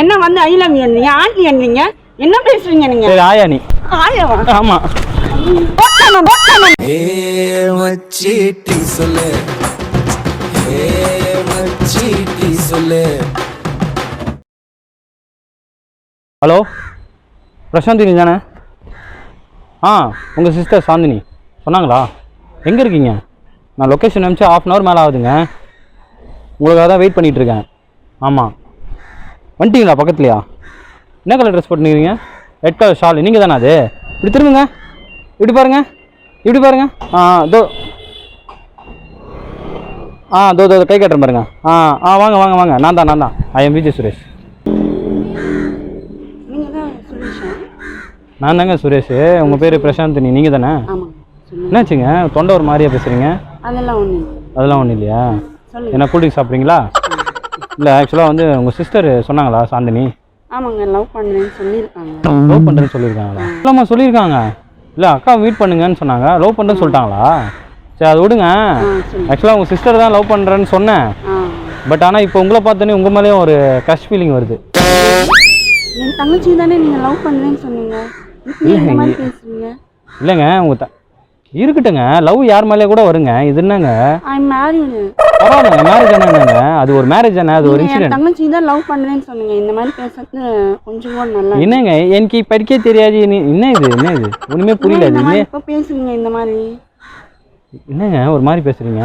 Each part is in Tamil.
என்ன வந்து ஐ லவ் யூ நீங்க ஆண்டி என்னீங்க என்ன பேசுறீங்க நீங்க? சரி ஆயா நீ ஆயவா? ஆமா. போட்டானம், போட்டானம். ஏ மச்சீட்டி சொல்லு. ஏ மச்சீட்டி சொல்லு. ஹலோ? பிரசாந்தினி தானே ஆ உங்கள் சிஸ்டர் சாந்தினி. சொன்னாங்களா? எங்கே இருக்கீங்க? நான் லொக்கேஷன் அனுப்பிச்சு ஆஃப் அன் ஹவர் மேலே ஆகுதுங்க. உங்களுக்காக தான் வெயிட் பண்ணிகிட்டு இருக்கேன். ஆமாம் வந்துட்டீங்களா பக்கத்துலையா? என்ன கலர் ட்ரெஸ் போட்டுருக்கீங்க ரெட் கலர் ஷால் நீங்கள் தானே அது? இப்படி திரும்புங்க. இப்படி பாருங்க. இப்படி பாருங்க. ஆ தோ ஆ தோ தோ கை கட்டுறேன் பாருங்க. ஆ ஆ வாங்க வாங்க வாங்க. நான் தான் நான் தான். I am Vijay Suresh. நான் தாங்க சுரேஷ். உங்கள் பேர் பிரசாந்தினி. நீங்கள் தானே என்னாச்சுங்க? தொண்டை ஒரு மாதிரியா பேசுகிறீங்க அதெல்லாம் இல்ல. அதெல்லாம் ஒன்றும் இல்லையா? என்ன கூல்ட்ரிங்க் சாப்பிட்றீங்களா? இல்லை ஆக்சுவலாக வந்து உங்கள் சிஸ்டர் சொன்னாங்களா சாந்தினி? ஆமாங்க லவ் பண்றேன்னு சொல்லியிருக்காங்க. லவ் பண்ணுறேன்னு சொல்லியிருக்காங்களா? இல்லைம்மா சொல்லியிருக்காங்க. இல்லை அக்கா மீட் பண்ணுங்கன்னு சொன்னாங்க. லவ் பண்ணுறேன்னு சொல்லிட்டாங்களா? சரி அது விடுங்க. ஆக்சுவலாக உங்கள் சிஸ்டர் தான் லவ் பண்ணுறேன்னு சொன்னேன். பட் ஆனால் இப்போ உங்களை பார்த்தோன்னே உங்கள் மேலேயும் ஒரு கஷ் ஃபீலிங் வருது. என் தங்கச்சி தானே நீங்க லவ் பண்றேன்னு சொன்னீங்க? இல்லைங்க. உங்கள் த இருக்கட்டுங்க. லவ் யார் மேலே கூட வருங்க. இது என்னங்க? ஐ மேரிடு பரவாயில்லைங்க மேரேஜ் என்னங்க? அது ஒரு மேரேஜ் தானே அது ஒரு என் இன்சிடென்ட் தங்கச்சி தான் லவ் பண்றேன்னு சொன்னீங்க. இந்த மாதிரி பேசுறது கொஞ்சம் கூட நல்லா இல்ல. என்னங்க எனக்கு படிக்க தெரியாது நீ- என்ன இது என்ன இது? ஒண்ணுமே புரியல இந்த இது மாதிரி இப்ப பேசுறீங்க இந்த மாதிரி? என்னங்க ஒரு மாதிரி பேசுறீங்க?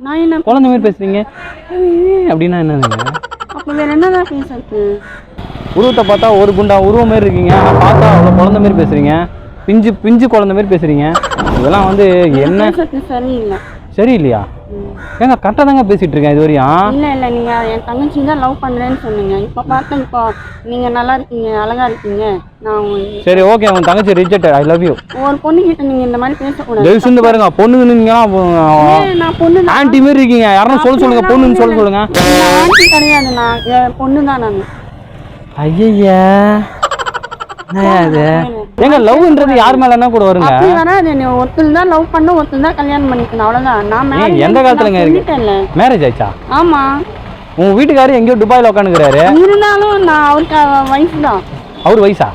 நான் என்ன குழந்தை மாதிரி பேசுறீங்க? அப்படின்னா என்னதுங்க? அப்ப வேற என்னதான் பேசுறது? உருவத்தை பார்த்தா ஒரு குண்டா உருவம் மாதிரி இருக்கீங்க. ஆனா பார்த்தா அவ்வளோ குழந்தை மாதிரி பேசுறீங்க. பிஞ்சு பிஞ்சு குழந்தை மாதிரி பேசுறீங்க. இதெல்லாம் வந்து என்ன? பேசுறது சரியில்லை. சரியில்லையா. ஏங்க கரெக்டாக தாங்க பேசிட்டு இருக்கேன் இது வரையும். இல்ல இல்ல நீங்க என் தங்கச்சி தான் லவ் பண்றேன்னு சொன்னீங்க. இப்ப பார்த்தா இப்போ நீங்க நல்லா இருக்கீங்க அழகா இருக்கீங்க. நான் உங்க- சரி ஓகே உன் தங்கச்சி ரிஜெக்ட் ஐ லவ் யூ ஒரு பொண்ணு கிட்ட நீங்க இந்த மாதிரி பேசக்கூடாது. தயவு செஞ்சு பாருங்க பொண்ணுங்க ஏன் நான் பொண்ணு தான். ஆன்டி மாதிரி இருக்கீங்க. யாரும் சொல்ல சொல்லுங்க பொண்ணுன்னு சொல்ல சொல்லுங்க. நான் ஆண்டி கிடையாது நான் என் பொண்ணு தான் நான். ஐயா அது ஏங்க லவ்ன்றது யார் மேலன்னா கூட வருங்க? அப்படி வராது நீ ஒருத்தர் தான் லவ் பண்ண ஒருத்தர் தான் கல்யாணம் பண்ணிக்கணும் அவ்வளவுதான். நான் married எந்த காலத்துலங்க இருக்கு? மேரேஜ் ஆயிடுச்சா? ஆமா. உங்க வீட்டுக்காரர் எங்கேயோ துபாயில உட்காந்துக்கிறாரு இருந்தாலும் நான் அவருக்கு வைஃப் தான். அவர் வயசா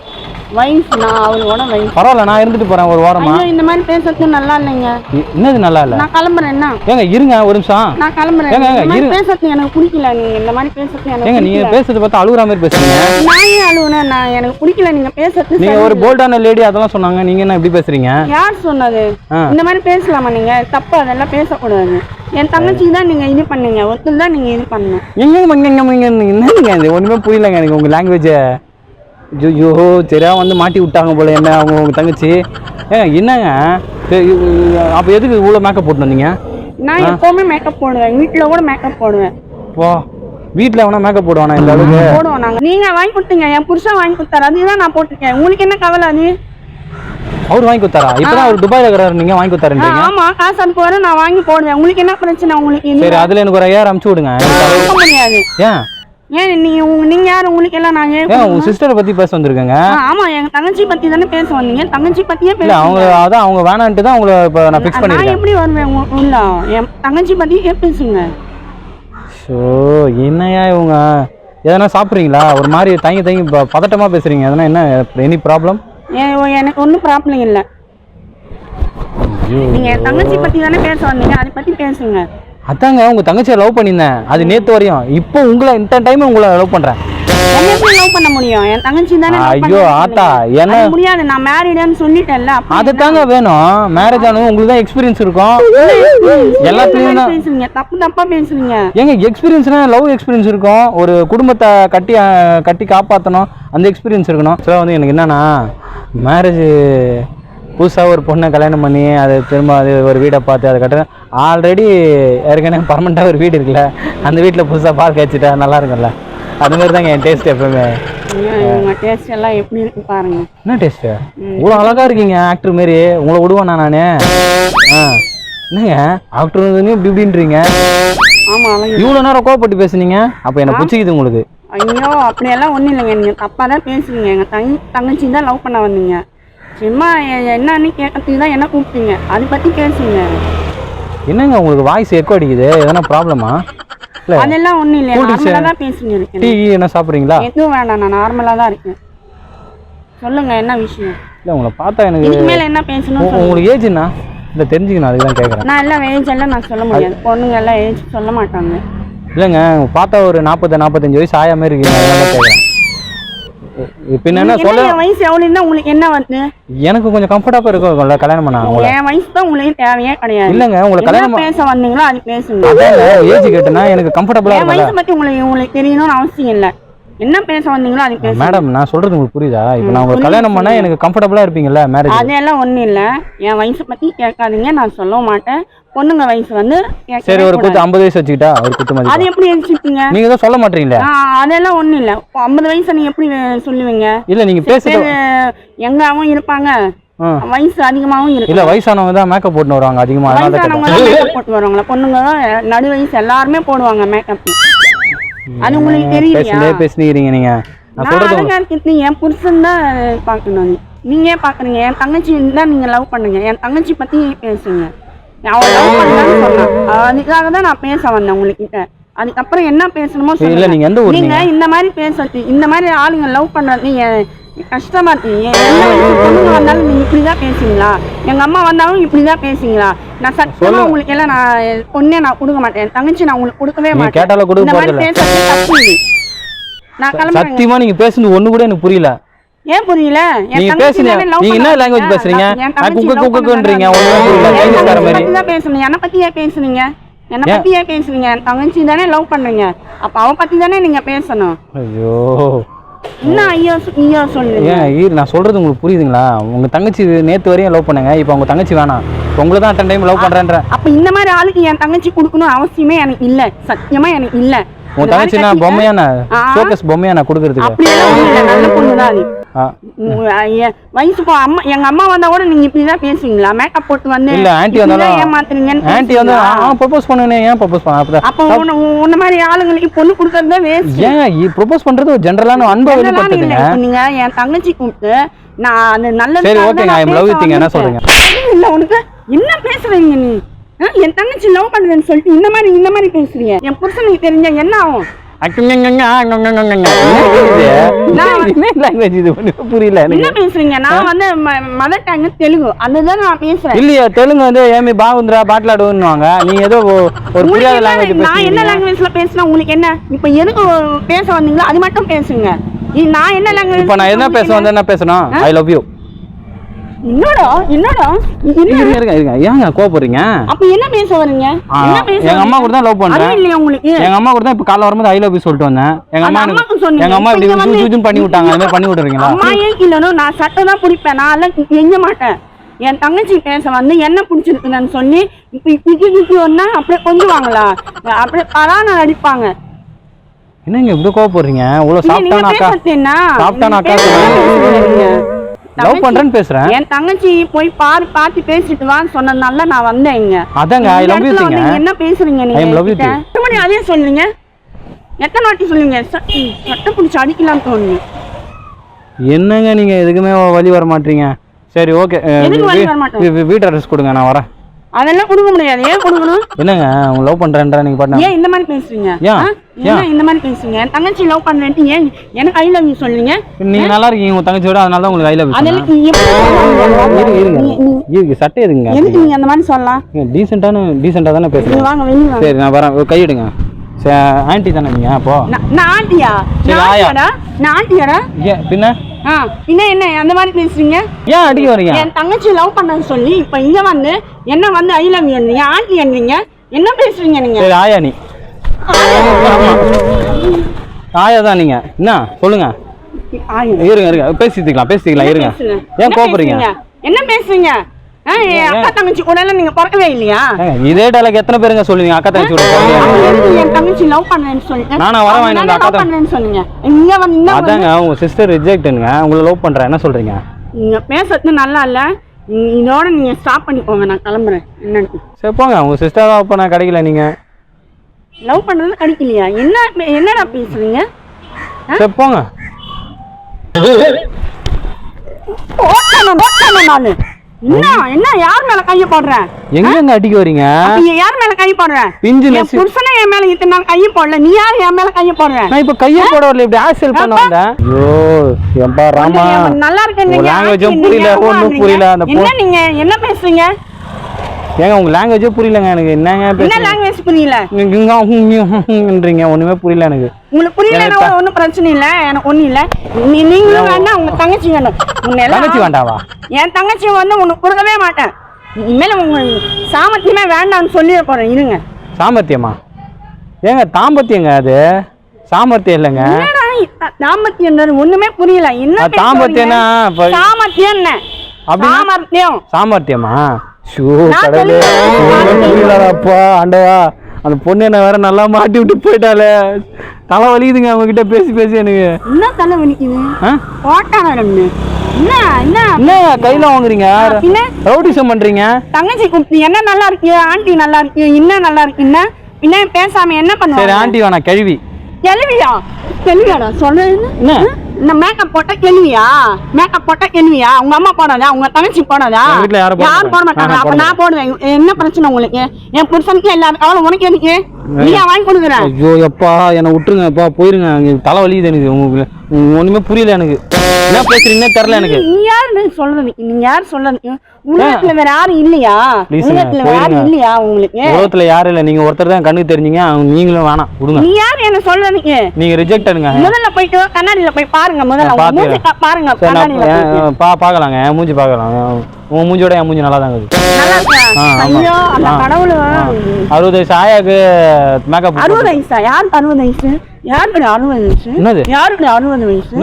வைஃப் நான் அவரோட வைஃப் பரவாயில்ல நான் இருந்துட்டு போறேன் ஒரு வாரமா ஐயோ இந்த மாதிரி பேசுறது நல்லா இல்லைங்க என்னது நல்லா இல்ல நான் கிளம்புறேன் என்ன ஏங்க இருங்க ஒரு நிமிஷம் நான் கிளம்புறேன் ஏங்க, ஏங்க, இந்த மாதிரி இரு. பேசுறது எனக்கு பிடிக்கல நீங்க இந்த மாதிரி பேசுறது எனக்கு ஏங்க நீங்க பேசுறது பார்த்தா அழுகுற மாதிரி பேசுறீங்க நான் ஏன் அழுவுனேன் நான் எனக்கு பிடிக்கல நீங்க பேசுறது நீங்க ஒரு. போல்டான லேடி அதெல்லாம் சொன்னாங்க நீங்க என்ன இப்படி பேசுறீங்க யார் சொன்னது. இந்த மாதிரி பேசலாமா நீங்க தப்பு அதெல்லாம் பேசக்கூடாது என் தங்கச்சி தான் நீங்க இது பண்ணுங்க ஒருத்தர் தான் நீங்க இது பண்ணணும் எங்க என்னங்க ஒண்ணுமே புரியலங்க எனக்கு உங்க லாங்குவேஜ் ஐயோ சரியா வந்து மாட்டி விட்டாங்க போல என்ன அவங்க உங்க தங்கச்சி? ஏங்க என்னங்க? அப்ப எதுக்கு இவ்வளவு மேக்கப் போட்டு வந்தீங்க? நான் எப்பவுமே மேக்கப் போடுவேன். வீட்டுல கூட மேக்கப் போடுவேன். வா வீட்டில் எவனா மேக்கப் போடுவானா இந்த அளவுக்கு? போடுவோம் நாங்க. நீங்க வாங்கி கொடுத்தீங்க என் புருஷன் வாங்கி கொடுத்தாரு. அதுதான் நான் போட்டிருக்கேன். உங்களுக்கு என்ன கவலை அது? அவர் வாங்கி கொடுத்தாரா? இப்பதான் அவர் துபாயில இருக்கிறாரு. நீங்க வாங்கி ஆ, கொடுத்தாருன்றீங்க? ஆமா. காசு அனுப்புவாரு. நான் வாங்கி போடுவேன். உங்களுக்கு என்ன பிரச்சனை? உங்களுக்கு சரி அதுல எனக்கு ஒரு ஐயாயிரம் அமுச்சு விடுங்க. ஏன்? ஏன் நீங்க உங்க- நீங்க யாரு? உங்களுக்கு எல்லாம் நான் ஏன் ஏன் உங்க சிஸ்டரை பத்தி பேச வந்திருக்கேங்க. ஆமா எங்க தங்கச்சி பத்தி தானே பேச வந்தீங்க. தங்கச்சி பத்தியே இல்ல பேச அவங்க அதான் அவங்க வேணான்ட்டு தான் உங்களை இப்போ நான் ஃபிக்ஸ் நான் பண்ணிருக்கேன் எப்படி வருவேன்? உள்ள என் தங்கச்சி பத்தியே பேசுங்க. ஸோ என்னையா இவங்க? எதனா சாப்பிட்றீங்களா? ஒரு மாதிரி தங்கி தங்கி பதட்டமா பேசுறீங்க. எதனா என்ன எனி ப்ராப்ளம் எனக்கு ஒன்றும் ப்ராப்ளம் இல்லை. நீங்க என் தங்கச்சி பத்தி தானே பேச வந்தீங்க. அதை பத்தி பேசுங்க. அதாங்க உங்க தங்கச்சியை லவ் பண்ணியிருந்தேன். அது நேத்து வரையும். இப்போ உங்களை இந்த டைம் உங்களை லவ் எப்படி லவ் பண்ண முடியும்? என் தங்கச்சி தானே ஐயோ, ஆத்தா. என்ன- முடியாது நான் மேரிடுன்னு சொல்லிட்டேன்ல அது தாங்க வேணும். மேரேஜ் ஆனது உங்களுக்கு தான் எக்ஸ்பீரியன்ஸ் இருக்கும் எல்லாத்துலயும் பேசுறீங்க தப்பு தப்பா பேசுறீங்க ஏங்க எக்ஸ்பீரியன்ஸ்னா லவ் எக்ஸ்பீரியன்ஸ் இருக்கும். ஒரு குடும்பத்தை கட்டி கட்டி காப்பாற்றணும் அந்த எக்ஸ்பீரியன்ஸ் இருக்கணும். சில வந்து எனக்கு என்னன்னா மேரேஜ் புதுசாக ஒரு பொண்ணை கல்யாணம் பண்ணி அது திரும்ப அது ஒரு வீடை பார்த்து அதை கட்டுறேன் ஆல்ரெடி ஏற்கனவே பர்மனெண்ட்டாக ஒரு வீடு இருக்குல்ல அந்த வீட்டில் புதுசாக பால் காய்ச்சிட்டா நல்லா இருக்கும்ல. அது மாதிரி தாங்க என் டேஸ்ட் எப்பவுமே. டேஸ்ட் எல்லாம் எப்படி இருக்கு பாருங்க. என்ன டேஸ்ட்டு இவ்வளோ அழகாக இருக்கீங்க ஆக்டர் மாரி. உங்களை விடுவேனா நான்? ஆ. என்னங்க ஆக்டர் இப்படி இப்படின்றீங்க? இவ்வளோ நேரம் கோவப்பட்டு பேசுனீங்க அப்போ என்ன பிடிச்சிக்குது உங்களுக்கு? ஐயோ அப்படியெல்லாம் ஒன்றும் இல்லைங்க. நீங்க தப்பா தான் பேசுறீங்க எங்க தங் தங்கச்சி தான் லவ் பண்ண வந்தீங்க. சும்மா என்னன்னு கேட்கறதுக்கு தான் என்ன கூப்பிட்டீங்க? அதை பத்தி பேசுங்க. என்னங்க உங்களுக்கு வாய்ஸ் எக்கோ அடிக்குது? எதனா ப்ராப்ளமா இல்ல. அதெல்லாம் ஒண்ணும் இல்லையா? Cool drinks நார்மலா தான் பேசுங்க இருக்கேன். டீ என்ன சாப்பிட்றீங்களா? எதுவும் வேண்டாம் நான் நார்மலா தான் இருக்கேன். சொல்லுங்க என்ன விஷயம்? இல்லை உங்களை பார்த்தா எனக்கு இதுக்கு மேல என்ன பேசணும் உங்களுக்கு ஏஜ் என்ன? இல்லை தெரிஞ்சுக்கணும் அதுக்கு தான் கேட்குறேன் நான் எல்லாம் ஏஜ் எல்லாம் நான் சொல்ல முடியாது. பொண்ணுங்க எல்லாம் ஏஜ் சொல்ல மாட்டாங்க. இல்லைங்க பார்த்தா ஒரு நாற்பது நாற்பத்தஞ்சு வயசு ஆயா மாதிரி இருக்கீங்க கேட்குறேன் இப்போ என்ன சொல்ல என் வயசு எவ்வளவு இருந்தா உங்களுக்கு என்ன வருது எனக்கு கொஞ்சம் கம்ஃபர்டபுளாக இருக்கும்ல கல்யாணம் பண்ண உங்களை. என் வயசு தான் உங்களுக்கு தேவையே கிடையாது. இல்லைங்க உங்களுக்கு கல்யாணம் பேச வந்தீங்களோ அது பேசுங்க. அதான் ஏஜ் எனக்கு என் இருக்கும்ல. வயசை பத்தி உங்களுக்கு உங்களுக்கு தெரியணும்னு அவசியம் இல்லை. என்ன பேச வந்தீங்களோ அது பேசுங்க. மேடம் நான் சொல்றது உங்களுக்கு புரியுதா? இப்போ நான் உங்களுக்கு கல்யாணம் பண்ணா எனக்கு கம்ஃபர்டபுளாக இருப்பீங்கல்ல மேரேஜ் அதெல்லாம் ஒண்ணும் இல்ல. என் வயசை பத்தி கேட்காதீங்க நான் சொல்ல மாட்டேன். பொண்ணுங்க வயசு வந்து சரி ஒரு. குத்து ஐம்பது வயசு வச்சுக்கிட்டா ஒரு குத்து அது மதிப்பு எப்படி வச்சுப்பீங்க நீங்க தான் சொல்ல மாட்டீங்களே? அதெல்லாம் ஒண்ணும் இல்ல. ஐம்பது வயசு நீங்க எப்படி சொல்லுவீங்க? இல்ல நீங்க பேரு எங்காவும் இருப்பாங்க. வயசு அதிகமாவும் இருக்கு. இல்ல வயசானவங்க தான் மேக்கப் போட்டுன்னு வருவாங்க அதிகமா வயசானவங்க தான் மேக்கப் போட்டு வருவாங்களா பொண்ணுங்க தான் நடு வயசு எல்லாருமே போடுவாங்க மேக்கப் அது உங்களுக்கு தெரியலையா பேசுனே பேசுனீங்க நீங்க. நான் அழகா இருக்கிறது என் புருஷன் தான் பார்க்கணும். நீங்க ஏன் பாக்குறீங்க என் தங்கச்சி தான் நீங்க லவ் பண்ணுங்க. என் தங்கச்சி பத்தி பேசுங்க. லவ் பண்ணலான்னு சொன்னான். அதுக்காக தான் நான் பேச வந்தேன் உங்ககிட்ட. அதுக்கப்புறம் என்ன பேசணுமோ இல்ல நீங்க எந்த ஊர் நீங்க நீங்க? இந்த மாதிரி பேசுறது இந்த மாதிரி ஆளுங்க லவ் பண்றது கஷ்டமா இருக்கு எ- எந்த வயசு பொண்ணுங்க வந்தாலும் நீங்க இப்படிதான் பேசுவீங்களா? எங்க அம்மா வந்தாலும் இப்படிதான் பேசுவீங்களா? நான் சத்தியமா உங்களுக்கு எல்லாம் நான் பொண்ணே நான் கொடுக்க மாட்டேன். தங்கச்சி நான் உங்களுக்கு கொடுக்கவே மாட்டேன். இந்த மாதிரி. பேசுறது தப்பு. நான் கிளம்புறேன் சத்தியமா நீங்க பேசுனது ஒண்ணு கூட எனக்கு புரியல. ஏன் புரியல? நீங்க love நீங்க என்ன லாங்குவேஜ்? பேசுறீங்க? குக்கு குக்குன்றீங்க தான் பேசணும் என்னை பத்தி ஏன் பேசுனீங்க. என்னை? பத்தி ஏன்? பேசுறீங்க தங்கச்சி தானே லவ் பண்றீங்க அப்ப அவ பத்தி தானே நீங்க பேசணும். ஐயோ. என்ன ஐயோ ஐயோ சொல்லுங்க ஏன் நான் சொல்றது உங்களுக்கு புரியுதுங்களா? உங்க தங்கச்சி நேத்து வரையும் லவ் பண்ணுங்க. இப்போ உங்க தங்கச்சி வேணாம். உங்களை தான் அட்டன் டைம் லவ் பண்றேன்ற. அப்ப இந்த மாதிரி ஆளுக்கு என் தங்கச்சி கொடுக்கணும் அவசியமே எனக்கு இல்ல. சத்தியமா எனக்கு இல்ல. மாதிரி தங்கச்சி நான் கட்டிக்க- பொம்மையா நான் ஆ. ஷோகஸ் பொம்மையா நான் கொடுக்கறதுக்கு இல்ல. நல்ல பொண்ணு தான் வயசு போ அம்மா எங்க அம்மா வந்தா கூட நீங்க இப்படிதான் பேசுவீங்களா? மேக்கப் போட்டு வந்து இல்ல ஆன்ட்டி இப்படிதான் வந்தாலும் ஏமாத்துறீங்கன்னு ஆன்ட்டி வந்து பேசுவீங்களா? ஆ ப்ரொபோஸ் பண்ணுனே ஏன் ப்ரொபோஸ் பண்ண? அப்ப உன்ன உன்ன மாதிரி ஆளுங்களுக்கு பொண்ணு கொடுக்கறதே வேஸ்ட் ஏன் ப்ரொபோஸ் பண்றது ஒரு ஜென்ரலான அன்பை இப்ப நீங்க என் தங்கச்சி கூப்பிட்டு நான் அந்த நல்ல சரி, என்ன சொல்றீங்க? இல்ல உனக்கு என்ன பேசுறீங்க நீ? என் தங்கச்சி லவ் பண்றேன்னு சொல்லிட்டு இந்த மாதிரி இந்த மாதிரி பேசுறீங்க. என் புருஷனுக்கு தெரிஞ்ச என்ன ஆகும்? புரியல என்ன பேசுறீங்க? நான் வந்து மதர் டங் தெலுங்கு. அதுதான் நான் பேசுறேன். இல்லையா தெலுங்கு வந்து ஏமி பாகுந்திரா பாட்லாடுவாங்க நீங்க ஏதோ ஒரு புரியாத லாங்குவேஜ் நான் என்ன லாங்குவேஜ்ல பேசினா உங்களுக்கு என்ன? இப்ப எதுக்கு பேச வந்தீங்களோ அது மட்டும் பேசுங்க. நீ- நான் என்ன லாங்குவேஜ் இப்போ நான் என்ன பேச வந்தேன் என்ன பேசணும் ஐ லவ் யூ என்னடா என்னடா? என்ன? இருங்க இருங்க இருங்க. ஏங்க கோவப்படுறீங்க? அப்ப என்ன பேச வரீங்க எங்க அம்மா கூட தான் லவ் பண்றேன். இல்லையா உங்களுக்கு? எங்க அம்மா கூட தான் இப்ப காலைல வரும்போது ஐ லவ் யூ சொல்லிட்டு வந்தேன். எங்க அம்மா. எங்க அம்மா இப்படி ஜூ ஜூன்னு பண்ணி விட்டாங்க. அந்த பண்ணி விட்டுறீங்களா? அம்மா ஏன் இல்லைனோ நான் சட்டை தான் பிடிப்பேன். நான் எல்லாம் எங்க மாட்டேன். என் தங்கச்சி பேச வந்து என்ன பிடிச்சிருக்குன்னு சொல்லி இப்படி இப்படி ஒன்னா அப்படியே கொஞ்சுவாங்களா அப்படியே பலான அடிப்பாங்க. என்னங்க இப்படி கோவப்படுறீங்க? இவ்வளவு இல்ல, நீங்க? லவ் பண்றேன்னு பேசுறேன். என் தங்கச்சி போய் பாரு பார்த்து பேசிட்டு வான்னு சொன்னதுனால நான் வந்தேன் இங்க. அதாங்க ஐ லவ் யூ வந்து என்ன பேசுறீங்க நீங்க love you என்கிட்ட? எத்தனை மணி அதே சொல்லுங்க? எத்தனை வாட்டி சொல்லுங்க? சட்டை பிடிச்சி அடிக்கலாம் தோணுது. என்னங்க நீங்க எதுக்குமே வழி வர மாட்டீங்க? சரி ஓகே? வீட்டு அட்ரஸ் கொடுங்க நான் வரேன். அதெல்லாம் கொடுக்க முடியாது. ஏன் கொடுக்கணும்? என்னங்க உங்க லவ் பண்றேன்ற நீங்க பாட்டு ஏன் இந்த மாதிரி பேசுறீங்க? ஏன்? இந்த மாதிரி பேசுறீங்க? தங்கச்சி லவ் பண்றேன்ட்டு ஏன் எனக்கு ஐ லவ் யூ சொல்றீங்க? நீங்க நல்லா இருக்கீங்க உங்க தங்கச்சியோட அதனால தான் உங்களுக்கு ஐ லவ் யூ அதெல்லாம்? இருங்க இருங்க சட்டை எதுங்க? எதுக்கு நீங்க அந்த மாதிரி சொல்லலாம்? டீசெண்டான டீசெண்டா தானே பேசுறீங்க? வாங்க வெளிய சரி நான் வரேன். கை எடுங்க. ஆன்ட்டி தானே நீங்க அப்போ? நான் ஆண்டியா நான் ஆயா. ஆண்டியாடா நான் ஏன் பின்ன? ஆ பின்ன என்ன அந்த மாதிரி பேசுறீங்க? ஏன் அடிக்க வரீங்க என் தங்கச்சி லவ் பண்ணன்னு சொல்லி இப்ப இங்க வந்து என்ன வந்து ஐ லவ் யூ ஆண்டி என்னீங்க என்ன பேசுறீங்க நீங்க? சரி ஆயா நீ. ஆயா தான் நீங்க. என்ன? சொல்லுங்க. இருங்க இருங்க. பேசிக்கலாம் பேசிக்கலாம் இருங்க? ஏன் பேசுறீங்க? என்ன பேசுறீங்க? அக்கா தங்கச்சி கூட எல்லாம் நீங்க பிறக்கவே இல்லையா? இதே டைலாக் எத்தனை பேருங்க சொல்லுவீங்க? அக்கா தங்கச்சி என் தங்கச்சி லவ் பண்ணேன்னு சொல்லிட்டு நானா வரேன் அக்கா பண்ணேன்னு சொன்னீங்க. இங்க வந்து அதாங்க உங்க சிஸ்டர் ரிஜெக்ட்னுங்க உங்களை லவ் பண்றேன் என்ன சொல்றீங்க? நீங்க பேசுறது நல்லா இல்ல. இதோட நீங்க ஸ்டாப் பண்ணிக்கோங்க. நான் கிளம்புறேன். என்னன்னு. சரி போங்க. உங்க சிஸ்டர் அப்ப நான் கிடைக்கல நீங்க. லவ் பண்றது கிடைக்கலையா? என்ன என்னடா பேசுறீங்க? சரி போங்க. ஓட்டான ஓட்டான நானு. என்ன? என்ன? யார் மேல கைய போடுற? எங்கங்க அடிக்க வரீங்க? நீ யார் மேல கை போடுற? பிஞ்சு என் நெசி புருஷனே என் மேல இத்தனை நாள் கைய போடல. நீ யார் என் மேல கைய போடுற? நான் இப்ப கையை போட வரல. இப்படி ஆக்சல் பண்ண வந்தேன் ஐயோ ஏம்பா ராமா? நீங்க நல்லா இருக்கீங்க. புரியல புரியல அந்த என்ன நீங்க என்ன பேசுறீங்க? ஏங்க உங்க லாங்குவேஜே புரியலங்க எனக்கு. என்னங்க என்ன லாங்குவேஜ் புரியல? ன்றீங்க ஒண்ணுமே புரியல எனக்கு. உங்களுக்கு எனக்கு ஒன்றும் பிரச்சனை இல்ல. எனக்கு ஒண்ணும் இல்ல. நீங்களும் வேண்டாம் உங்க தங்கச்சி வேணும். உன்னை தங்கச்சி வேண்டாவா? என் தங்கச்சி வந்து உனக்கு கொடுக்கவே மாட்டேன். இனிமேல உங்க சாமர்த்தியமே வேண்டாம்னு சொல்லிட போறேன். இருங்க. சாமர்த்தியமா? ஏங்க தாம்பத்தியங்க அது. சாமர்த்தியம் இல்லைங்க. தாம்பத்தியம் ஒண்ணுமே புரியல. என்ன? இப்ப- சாமர்த்தியம் என்ன? சாமர்த்தியம். சாமர்த்தியமா? ஷூ கடவுளே புரியலடாப்பா ஆண்டவா அந்த பொண்ணு என்ன வேற நல்லா மாட்டி விட்டு போயிட்டாலே தலை வலிக்குதுங்க அவங்க கிட்ட பேசி பேசி எனக்கு. என்ன தலை வலிக்குது? என்ன என்ன? என்ன கையில வாங்குறீங்க? ரவுடிசம் பண்றீங்க? தங்கச்சி கூப்பிட்டு என்ன நல்லா இருக்கு ஆண்டி நல்லா இருக்கு இன்னும் நல்லா இருக்குன்னா பின்ன பேசாம என்ன சரி பண்ணுவாங்க? ஆண்டி வேணா கழுவி. கேள்வியா கேள்வியாடா என்ன? இந்த மேக்கப் போட்டா கேள்வியா மேக்கப் போட்டா கேள்வியா உங்க அம்மா போடாதா? உங்க தங்கச்சி போடாதா? யாரும் போட மாட்டாங்க. அப்ப நான் போடுவேன். என்ன பிரச்சனை உங்களுக்கு? என் புருஷனுக்கு எல்லாரும் அவளை உனக்கு எதுக்கு? நீயா வாங்கி கொடுக்குறேன் ஐயோ எப்பா என்னை விட்டுருங்கப்பா போயிருங்க. தலை வலிக்குது எனக்கு. உங்களுக்கு ஒண்ணுமே புரியல எனக்கு. என்ன பேசுறீங்கன்னே தெரில எனக்கு. நீ யாரு சொல்றது நீங்க யார் சொல்றது உலகத்துல வேற யாரும் இல்லையா? உலகத்துல வேற யாரும். இல்லையா உங்களுக்கு? உலகத்துல யாரும் இல்லை. நீங்க ஒருத்தர் தான் கண்ணுக்கு தெரிஞ்சீங்க. நீங்களும் வேணாம். விடுங்க. நீ யார் என்ன சொல்றதுக்கு நீங்க? ரிஜெக்டடுங்க முதல்ல போயிட்டு கண்ணாடியில போய் பாருங்க முதல்ல. மூஞ்சி பாருங்க கண்ணாடியில பா பார்க்கலாங்க என் மூஞ்சி பார்க்கலாம் உன் மூஞ்சியோட என் மூஞ்சி நல்லா தாங்க இருக்குது அறுபது வயசு ஆயாக்கு மேக்கப் அறுபது வயசா? யாருக்கு அறுபது வயசு? யாருக்கு அறுபது வயசு? யாருக்கு அறுபது வயசு?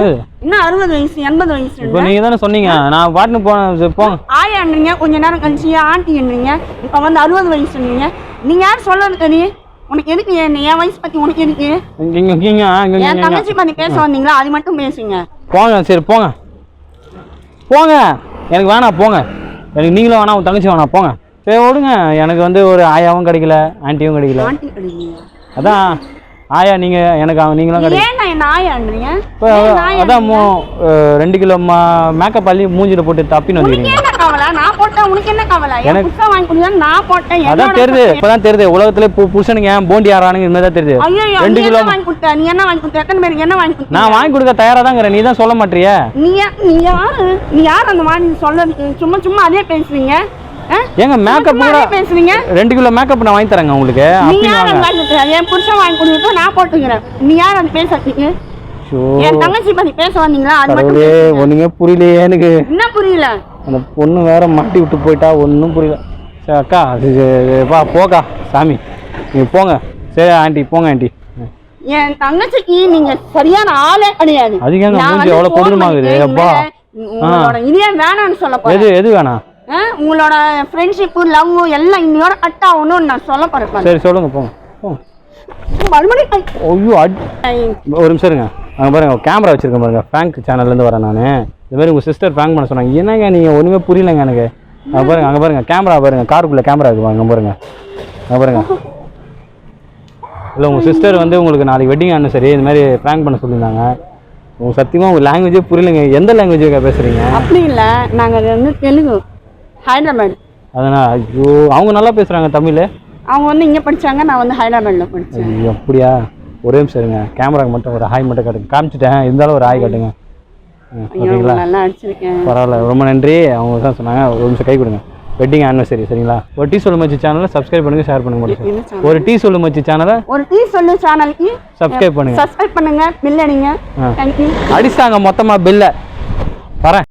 என்ன அறுபது வயசு எண்பது வயசு இப்போ நீங்க தானே சொன்னீங்க. நான் பாட்டுன்னு சரி, போங்க ஆயான்றீங்க கொஞ்ச நேரம் கழிச்சு ஆண்டின்றீங்க இப்ப வந்து அறுபது வயசுன்றீங்க நீங்க யார் சொல்றது கதி உனக்கு எதுக்கு என் என் வயசு பத்தி உனக்கு எதுக்கு? இங்க இங்க என் தங்கச்சி பத்தி பேச வந்தீங்களா? அது மட்டும் பேசுங்க. போங்க சரி போங்க. போங்க. எனக்கு வேணாம் போங்க. எனக்கு நீங்களும் வேணாம் உன் தங்கச்சி வேணாம் போங்க. சரி விடுங்க எனக்கு வந்து ஒரு ஆயாவும் கிடைக்கல ஆன்ட்டியும் கிடைக்கல. அதான். ஆயா நீங்க எனக்கு அவங்க நீங்களும் என்ன ஆயான்றீங்க இப்போ அதான் ரெண்டு கிலோ மேக்கப் அள்ளி மூஞ்சில போட்டு தப்பின்னு கவலை? நான் போட்டேன் உனக்கு என்ன கவலை? என் எனக்கு- வாங்கி கொடுத்தா நான் போட்டேன். அதான் தெரியுது. இப்பதான் தெரியுது. உலகத்துல புருஷனுங்க ஏன் போண்டி ஆறானுங்க? மாதிரி தான் தெரியுது. ரெண்டு கிலோ வாங்கி கொடுத்த? நீ என்ன வாங்கி கொடுத்த? எத்தனை பேருக்கு என்ன வாங்கி கொடுத்த? நான் வாங்கி கொடுக்க தயாரா தாங்கிறேன் நீ தான் சொல்ல மாட்டியே. நீ நீ யாரு? நீ யார் அந்த மாதிரி சொல்றதுக்கு சும்மா சும்மா அதே பேசுறீங்க? ஏங்க மேக்கப் கூட பேசுறீங்க ரெண்டு கிலோ மேக்கப் நான் வாங்கி தரேங்க உங்களுக்கு. நீ யார் என் புருஷன் வாங்கி கொடுத்து நான் போட்டுக்கிறேன் நீ யார் அந்த பேசுறதுக்கு என் தங்கச்சி பத்தி பேச வந்தீங்களா? அது மட்டும். ஒண்ணுமே புரியலையே எனக்கு. என்ன புரியல? அந்த பொண்ணு வேற மாட்டி விட்டு போயிட்டா ஒன்றும் புரியல. சரி அக்கா அது வா போக்கா சாமி. நீங்கள் போங்க. சரி ஆண்டி போங்க ஆண்டி. என் தங்கச்சிக்கு நீங்க சரியான ஆளே கிடையாது. அதுக்கு எவ்வளவு பண்ணிட்டு அப்பா. இதே வேணாம்னு சொல்ல எது எது வேணாம்? உங்களோட ஃப்ரெண்ட்ஷிப்பு லவ் எல்லாம் இன்னையோட கட் ஆகணும்னு நான் சொல்ல பாரு. சரி சொல்லுங்க போங்க. மறுபடியும் ஐயோ அட். ஒரு நிமிஷம் இருங்க. அங்கே பாருங்க கேமரா வச்சிருக்கேன் பாருங்க. ஃபேங்க் சேனல்லேருந்து வரேன் நான். இந்த மாதிரி உங்கள் சிஸ்டர் ஃபேங்க் பண்ண சொன்னாங்க. என்னங்க நீங்கள் ஒன்றுமே புரியலங்க எனக்கு. அங்கே பாருங்க அங்கே பாருங்க கேமரா பாருங்க. காருக்குள்ளே கேமரா இருக்கு அங்கே பாருங்க. அங்கே பாருங்க. இல்லை உங்கள் சிஸ்டர் வந்து உங்களுக்கு நாளைக்கு வெட்டிங் ஆனிவர்சரி இந்த மாதிரி ப்ராங்க் பண்ண சொல்லியிருந்தாங்க. உங்களுக்கு சத்தியமாக உங்கள் லாங்குவேஜே புரியலங்க. எந்த லாங்குவேஜ் பேசுகிறீங்க அப்படி இல்ல. நாங்க அது வந்து தெலுங்கு. ஹைதராபாத். அதனால் ஐயோ அவங்க நல்லா பேசுகிறாங்க தமிழ். அவங்க வந்து இங்க படிச்சாங்க நான் வந்து ஹைதராபாத்ல படிச்சேன். ஐயோ, அப்படியா? ஒரே நிமிஷம் இருங்க. கேமராக்கு மட்டும் ஒரு ஹாய் மட்டும் காட்டுங்க. காமிச்சிட்டேன். இருந்தாலும் ஒரு ஹாய் காட்டுங்க. ஓகேங்களா நல்லா அடிச்சிருக்கேன். பரவாயில்ல. ரொம்ப நன்றி. அவங்க தான் சொன்னாங்க. ஒரு நிமிஷம் கை கொடுங்க. வெட்டிங் ஆனிவர்சரி சரிங்களா? ஒரு டீ சொல்லு மச்சி சேனலை சப்ஸ்கிரைப் பண்ணுங்க ஷேர் பண்ணுங்க மட்டும்? ஒரு டீ சொல்லு மச்சி சேனலை ஒரு டீ சொல்லு சேனலுக்கு சப்ஸ்கிரைப் பண்ணுங்க. சப்ஸ்கிரைப் பண்ணுங்க. பில் அடிங்க. அடிச்சிட்டாங்க மொத்தமாக பில்லை வரேன்.